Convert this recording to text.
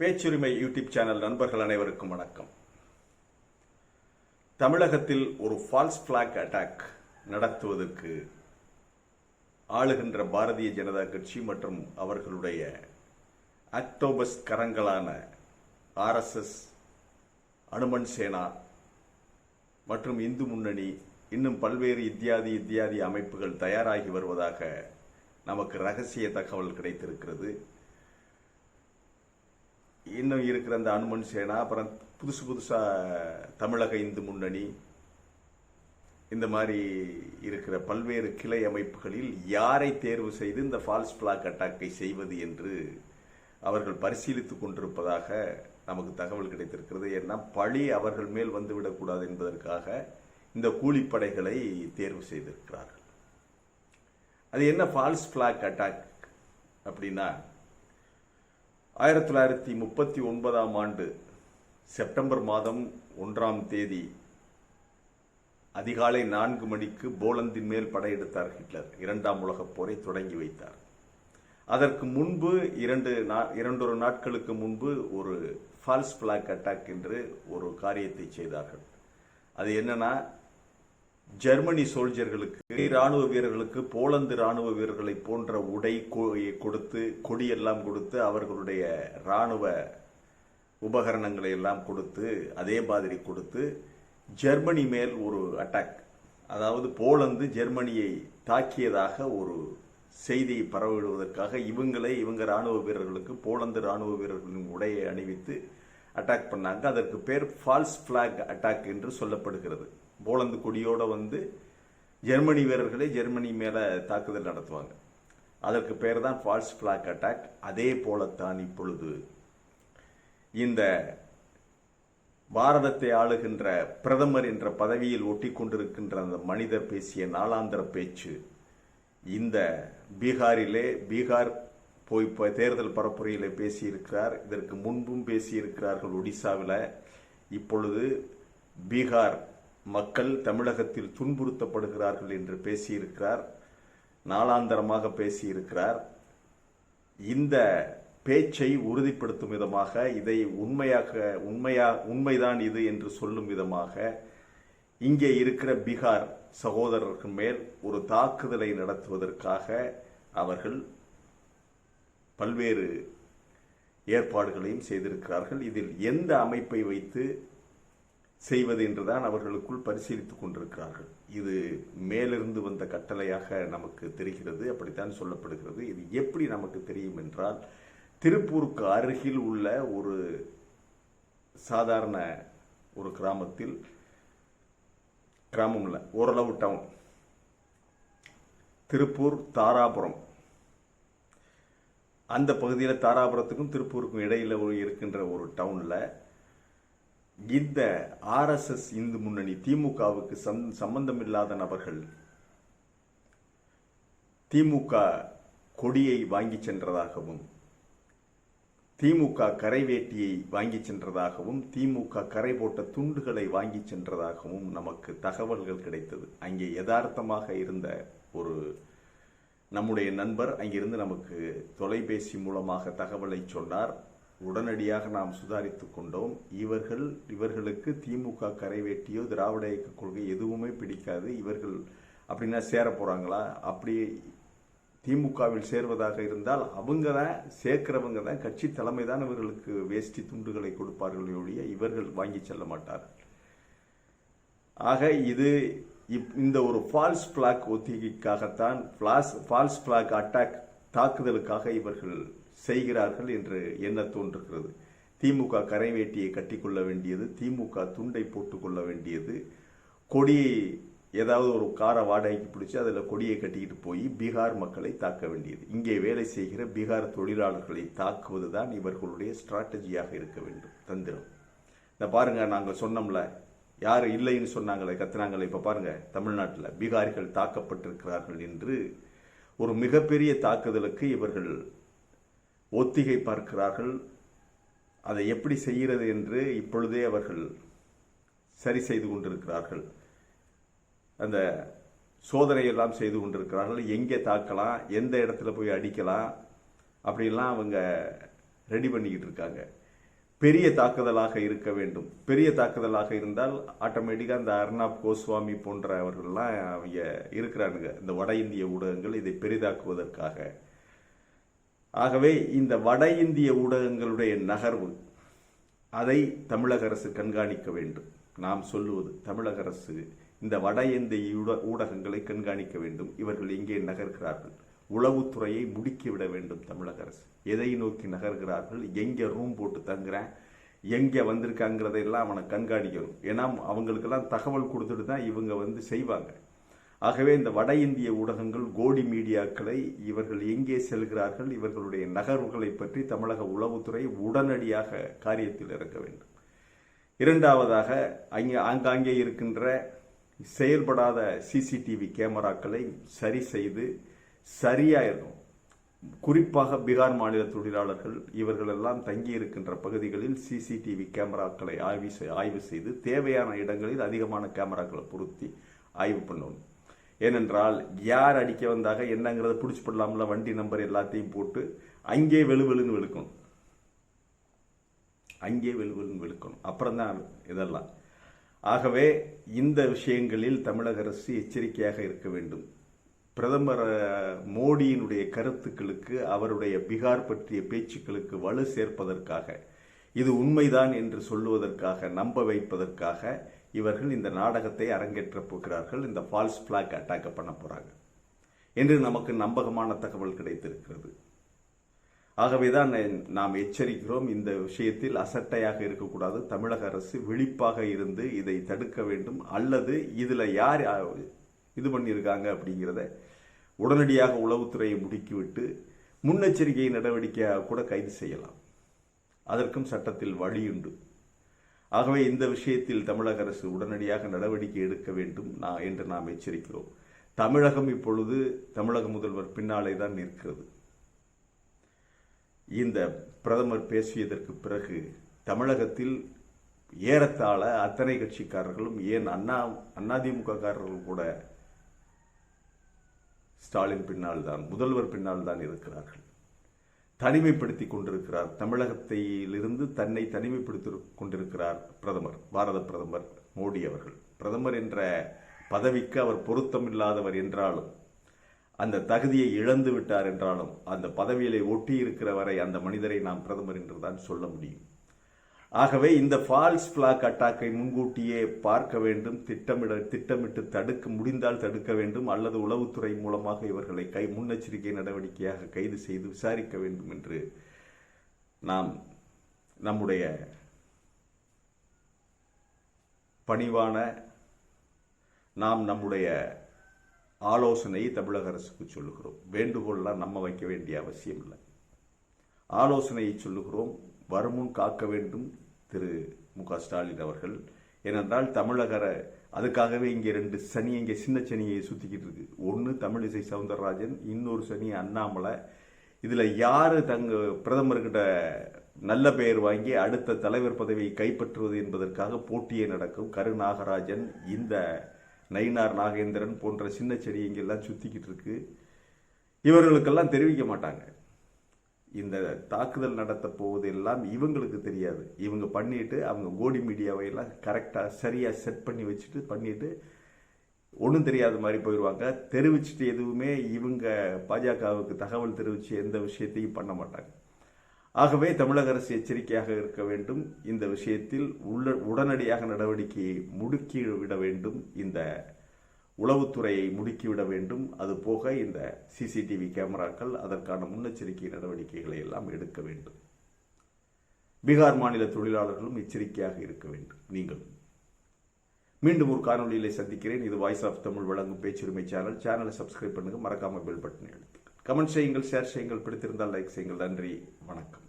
பேச்சுரிமை YouTube channel நண்பர்கள் அனைவருக்கும் வணக்கம். தமிழகத்தில் ஒரு ஃபால்ஸ் பிளாக் அட்டாக் நடத்துவதற்கு ஆளுகின்ற பாரதிய ஜனதா கட்சி மற்றும் அவர்களுடைய அக்டோபஸ் கரங்களான ஆர்எஸ்எஸ் அனுமன் சேனா மற்றும் இந்து முன்னணி இன்னும் பல்வேறு இத்தியாதி இத்தியாதி அமைப்புகள் தயாராகி வருவதாக நமக்கு ரகசிய தகவல் கிடைத்திருக்கிறது. இன்னும் இருக்கிற அந்த அனுமன் சேனா அப்புறம் புதுசு புதுசா தமிழக இந்து முன்னணி இந்த மாதிரி இருக்கிற பல்வேறு கிளை அமைப்புகளில் யாரை தேர்வு செய்து இந்த ஃபால்ஸ் பிளாக் அட்டாக்கை செய்வது என்று அவர்கள் பரிசீலித்துக் கொண்டிருப்பதாக நமக்கு தகவல் கிடைத்திருக்கிறது. ஏன்னா பழி அவர்கள் மேல் வந்துவிடக்கூடாது என்பதற்காக இந்த கூலிப்படைகளை தேர்வு செய்திருக்கிறார்கள். அது என்ன ஃபால்ஸ் பிளாக் அட்டாக் அப்படின்னா ஆயிரத்தி தொள்ளாயிரத்தி முப்பத்தி ஒன்பதாம் ஆண்டு செப்டம்பர் மாதம் ஒன்றாம் தேதி அதிகாலை நான்கு மணிக்கு போலந்தின் மேல் படையெடுத்தார் ஹிட்லர். இரண்டாம் உலகப் போரை தொடங்கி வைத்தார். அதற்கு முன்பு இரண்டு நா- இரண்டொரு நாட்களுக்கு முன்பு ஒரு ஃபால்ஸ் பிளாக் அட்டாக் என்று ஒரு காரியத்தை செய்தார்கள். அது என்னன்னா ஜெர்மனி சோல்ஜர்களுக்கு ராணுவ வீரர்களுக்கு போலந்து ராணுவ வீரர்களை போன்ற உடை கொடுத்து கொடியெல்லாம் கொடுத்து அவர்களுடைய ராணுவ உபகரணங்களை எல்லாம் கொடுத்து அதே மாதிரி கொடுத்து ஜெர்மனி மேல் ஒரு அட்டாக் அதாவது போலந்து ஜெர்மனியை தாக்கியதாக ஒரு செய்தியை பரவிடுவதற்காக இவங்களே இவங்க ராணுவ வீரர்களுக்கு போலந்து ராணுவ வீரர்களின் உடையை அணிவித்து அட்டாக் பண்ணாங்க. அதற்கு பேர் ஃபால்ஸ் ஃபிளாக் அட்டாக் என்று சொல்லப்படுகிறது. போலந்து கொடியோட வந்து ஜெர்மனி வீரர்களே ஜெர்மனி மேலே தாக்குதல் நடத்துவாங்க. அதற்கு பேர் தான் ஃபால்ஸ் ஃபிளாக் அட்டாக். அதே போலத்தான் இப்பொழுது இந்த பாரதத்தை ஆளுகின்ற பிரதமர் என்ற பதவியில் ஒட்டி கொண்டிருக்கின்ற அந்த மனிதர் பேசிய நாளாந்திர பேச்சு இந்த பீகாரிலே பீகார் போய் இப்போ தேர்தல் பரப்புரையில் பேசியிருக்கிறார். இதற்கு முன்பும் பேசியிருக்கிறார்கள் ஒடிசாவில். இப்பொழுது பீகார் மக்கள் தமிழகத்தில் துன்புறுத்தப்படுகிறார்கள் என்று பேசியிருக்கிறார் நாளாந்தரமாக பேசியிருக்கிறார். இந்த பேச்சை உறுதிப்படுத்தும் விதமாக இதை உண்மையாக உண்மையா உண்மைதான் இது என்று சொல்லும் விதமாக இங்கே இருக்கிற பீகார் சகோதரர்கள் மேல் ஒரு தாக்குதலை நடத்துவதற்காக அவர்கள் பல்வேறு ஏற்பாடுகளையும் செய்திருக்கிறார்கள். இதில் எந்த அமைப்பை வைத்து செய்வது என்றுதான் அவர்களுக்குள் பரிசீலித்துக் கொண்டிருக்கிறார்கள். இது மேலிருந்து வந்த கட்டளையாக நமக்கு தெரிகிறது அப்படித்தான் சொல்லப்படுகிறது. இது எப்படி நமக்கு தெரியும் என்றால் திருப்பூருக்கு அருகில் உள்ள ஒரு சாதாரண ஒரு கிராமத்தில் கிராமம் இல்லை ஓரளவு டவுன் திருப்பூர் தாராபுரம். அந்த பகுதியில் தாராபுரத்துக்கும் திருப்பூருக்கும் இடையில் இருக்கின்ற ஒரு டவுனில் இந்த ஆர்எஸ்எஸ் இந்து முன்னணி திமுகவுக்கு சம்- சம்பந்தம் இல்லாத நபர்கள் திமுக கொடியை வாங்கி சென்றதாகவும் திமுக கரைவேட்டியை வாங்கி சென்றதாகவும் திமுக கரை போட்ட துண்டுகளை வாங்கி சென்றதாகவும் நமக்கு தகவல்கள் கிடைத்தது. அங்கே யதார்த்தமாக இருந்த ஒரு நம்முடைய நண்பர் அங்கிருந்து நமக்கு தொலைபேசி மூலமாக தகவலை சொன்னார். உடனடியாக நாம் சுதாரித்துக் கொண்டோம். இவர்கள் இவர்களுக்கு திமுக கரைவேட்டியோ திராவிட இயக்க கொள்கை எதுவுமே பிடிக்காது. இவர்கள் அப்படின்னா சேர போறாங்களா? அப்படி திமுகவில் சேர்வதாக இருந்தால் அவங்க தான் சேர்க்கிறவங்க தான் கட்சி தலைமை தான் இவர்களுக்கு வேஷ்டி துண்டுகளை கொடுப்பார்கள் ஒழிய இவர்கள் வாங்கி செல்ல மாட்டார்கள். ஆக இது இப்- இந்த ஒரு ஃபால்ஸ் பிளாக் ஒத்திகைக்காகத்தான் ஃபால்ஸ் பிளாக் அட்டாக் தாக்குதலுக்காக இவர்கள் செய்கிறார்கள் என்று எண்ண தோன்றுகிறது. திமுக கரைவேட்டியை கட்டிக்கொள்ள வேண்டியது திமுக துண்டை போட்டுக்கொள்ள வேண்டியது. கொடியை ஏதாவது ஒரு காரை வாடகைக்கு பிடிச்சி அதில் கொடியை கட்டிக்கிட்டு போய் பீகார் மக்களை தாக்க வேண்டியது. இங்கே வேலை செய்கிற பீகார் தொழிலாளர்களை தாக்குவதுதான் இவர்களுடைய ஸ்ட்ராட்டஜியாக இருக்க வேண்டும். தந்திரம். இந்த பாருங்க நாங்கள் சொன்னோம்ல யார் இல்லைன்னு சொன்னாங்களே கத்துனாங்களே இப்போ பாருங்கள் தமிழ்நாட்டில் பீகாரிகள் தாக்கப்பட்டிருக்கிறார்கள் என்று ஒரு மிகப்பெரிய தாக்குதலுக்கு இவர்கள் ஒத்திகை பார்க்கிறார்கள். அதை எப்படி செய்கிறது என்று இப்பொழுதே அவர்கள் சரி செய்து கொண்டிருக்கிறார்கள். அந்த சோதனையெல்லாம் செய்து கொண்டிருக்கிறார்கள். எங்கே தாக்கலாம்? எந்த இடத்துல போய் அடிக்கலாம்? அப்படிலாம் அவங்க ரெடி பண்ணிக்கிட்டு இருக்காங்க. பெரிய தாக்குதலாக இருக்க வேண்டும். பெரிய தாக்குதலாக இருந்தால் ஆட்டோமேட்டிக்காக இந்த அர்ணாப் கோஸ்வாமி போன்றவர்கள்லாம் அவங்க இருக்கிறானுங்க. இந்த வட இந்திய ஊடகங்கள் இதை பெரிதாக்குவதற்காக. ஆகவே இந்த வட இந்திய ஊடகங்களுடைய நகர்வு அதை தமிழக அரசு கண்காணிக்க வேண்டும். நாம் சொல்லுவது தமிழக அரசு இந்த வட இந்திய ஊடகங்களை கண்காணிக்க வேண்டும். இவர்கள் எங்கே நகர்கிறார்கள்? உளவுத்துறையை முடுக்கிவிட வேண்டும் தமிழக அரசு. எதை நோக்கி நகர்கிறார்கள்? எங்கே ரூம் போட்டு தங்குறேன்? எங்கே வந்திருக்காங்கிறதையெல்லாம் அவனை கண்காணிக்கணும். ஏன்னா அவங்களுக்கெல்லாம் தகவல் கொடுத்துட்டு தான் இவங்க வந்து செய்வாங்க. ஆகவே இந்த வட இந்திய ஊடகங்கள் கோடி மீடியாக்களை இவர்கள் எங்கே செல்கிறார்கள் இவர்களுடைய நகர்வுகளை பற்றி தமிழக உளவுத்துறை உடனடியாக காரியத்தில் இறக்க வேண்டும். இரண்டாவதாக அங்கே ஆங்காங்கே இருக்கின்ற செயல்படாத சிசிடிவி கேமராக்களை சரி செய்து சரியாயிடும் இருக்கும். குறிப்பாக பீகார் மாநில தொழிலாளர்கள் இவர்களெல்லாம் தங்கி இருக்கின்ற பகுதிகளில் சிசிடிவி கேமராக்களை ஆய்வு ஆய்வு செய்து தேவையான இடங்களில் அதிகமான கேமராக்களை பொருத்தி ஆய்வு பண்ணணும். ஏனென்றால் யார் அடிக்க வந்தாக என்னங்கிறத பிடிச்சி போடலாம்ல வண்டி நம்பர் எல்லாத்தையும் போட்டு அங்கே வெளுவெளுன்னு வெளுக்கணும். அங்கே வெளுவெளுன்னு வெளுக்கணும். அப்புறம் தான் இதெல்லாம். ஆகவே இந்த விஷயங்களில் தமிழக அரசு எச்சரிக்கையாக இருக்க வேண்டும். பிரதமர் மோடியினுடைய கருத்துக்களுக்கு அவருடைய பீகார் பற்றிய பேச்சுக்களுக்கு வலு சேர்ப்பதற்காக. இது உண்மைதான் என்று சொல்லுவதற்காக நம்ப வைப்பதற்காக இவர்கள் இந்த நாடகத்தை அரங்கேற்றப் போகிறார்கள் இந்த ஃபால்ஸ் பிளாக் அட்டாக் பண்ண போறாங்க. என்று நமக்கு நம்பகமான தகவல் கிடைத்திருக்கிறது. ஆகவேதான் நாம் எச்சரிக்கிறோம் இந்த விஷயத்தில் அசட்டையாக இருக்கக்கூடாது தமிழக அரசு விழிப்பாக இருந்து இதை தடுக்க வேண்டும் அல்லது இதுல யார் இது பண்ணியிருக்காங்க அப்படிங்கிறத உடனடியாக உளவுத்துறையை முடுக்கிவிட்டு முன்னெச்சரிக்கை நடவடிக்கையாக கூட கைது செய்யலாம். அதற்கும் சட்டத்தில் வழியுண்டு. ஆகவே இந்த விஷயத்தில் தமிழக அரசு உடனடியாக நடவடிக்கை எடுக்க வேண்டும் நான் என்று நாம் எச்சரிக்கிறோம். தமிழகம் இப்பொழுது தமிழக முதல்வர் பின்னாலே தான் நிற்கிறது. இந்த பிரதமர் பேசியதற்கு பிறகு தமிழகத்தில் ஏறத்தாழ அத்தனை கட்சிக்காரர்களும் ஏன் அண்ணா அண்ணாதிமுககாரர்கள் கூட ஸ்டாலின் பின்னால் தான் முதல்வர் பின்னால் தான் இருக்கிறார்கள். தனிமைப்படுத்தி கொண்டிருக்கிறார். தமிழகத்திலிருந்து தன்னை தனிமைப்படுத்தி கொண்டிருக்கிறார் பிரதமர் பாரத பிரதமர் மோடி அவர்கள். பிரதமர் என்ற பதவிக்கு அவர் பொருத்தமில்லாதவர் என்றாலும் அந்த தகுதியை இழந்து விட்டார் என்றாலும் அந்த பதவியிலே ஒட்டி இருக்கிற வரை அந்த மனிதரை நாம் பிரதமர் என்றுதான் சொல்ல முடியும். ஆகவே இந்த ஃபால்ஸ் பிளாக் அட்டாக்கை முன்கூட்டியே பார்க்க வேண்டும் திட்டமிட திட்டமிட்டு தடுக்க முடிந்தால் தடுக்க வேண்டும் அல்லது உளவுத்துறை மூலமாக இவர்களை கை முன்னெச்சரிக்கை நடவடிக்கையாக கைது செய்து விசாரிக்க வேண்டும் என்று நாம் நம்முடைய பணிவான நாம் நம்முடைய ஆலோசனையை தமிழக அரசுக்கு சொல்லுகிறோம். வேண்டுகோள்லாம் நம்ம வைக்க வேண்டிய அவசியம் இல்லை. ஆலோசனையை சொல்லுகிறோம். வருமுன் காக்க வேண்டும் திரு மு க ஸ்டாலின் அவர்கள். ஏனென்றால் தமிழகர அதுக்காகவே இங்கே ரெண்டு சனி இங்கே சின்ன சனியை சுத்திக்கிட்டு இருக்கு. ஒன்று தமிழிசை சவுந்தரராஜன் இன்னொரு சனி அண்ணாமலை. இதில் யார் தங்க பிரதமர்கிட்ட நல்ல பெயர் வாங்கி அடுத்த தலைவர் பதவியை கைப்பற்றுவது என்பதற்காக போட்டியே நடக்கும் கரு நாகராஜன் இந்த நயினார் நாகேந்திரன் போன்ற சின்ன செடி இங்கெல்லாம் சுத்திக்கிட்டு இருக்கு. இவர்களுக்கெல்லாம் தெரிவிக்க மாட்டாங்க. இந்த தாக்குதல் நடத்த போவது எல்லாம் இவங்களுக்கு தெரியாது. இவங்க பண்ணிட்டு அவங்க கோடி மீடியாவை எல்லாம் கரெக்டாக சரியாக செட் பண்ணி வச்சுட்டு பண்ணிட்டு ஒன்றும் தெரியாத மாதிரி போயிடுவாங்க தெரிவிச்சுட்டு எதுவுமே இவங்க பாஜகவுக்கு தகவல் தெரிவித்து எந்த விஷயத்தையும் பண்ண மாட்டாங்க. ஆகவே தமிழக அரசு எச்சரிக்கையாக இருக்க வேண்டும். இந்த விஷயத்தில் உள்ள உடனடியாக நடவடிக்கையை முடுக்கி விட வேண்டும். இந்த உளவுத்துறையை முடுக்கிவிட வேண்டும். அது போக இந்த சிசிடிவி கேமராக்கள் அதற்கான முன்னெச்சரிக்கை நடவடிக்கைகளை எல்லாம் எடுக்க வேண்டும். பீகார் மாநில தொழிலாளர்களும் எச்சரிக்கையாக இருக்க வேண்டும். நீங்கள். மீண்டும் ஒரு காணொளியிலே சந்திக்கிறேன். இது வாய்ஸ் ஆஃப் தமிழ் வழங்கும் பேச்சுரிமை சேனல் சேனலை சப்ஸ்கிரைப் பண்ணுங்கள் மறக்காமல் பெல் பட்டனை அழுத்துங்க. கமெண்ட் செய்யுங்கள் ஷேர் செய்யுங்கள். பிடித்திருந்தால் லைக் செய்யுங்கள். நன்றி. வணக்கம்.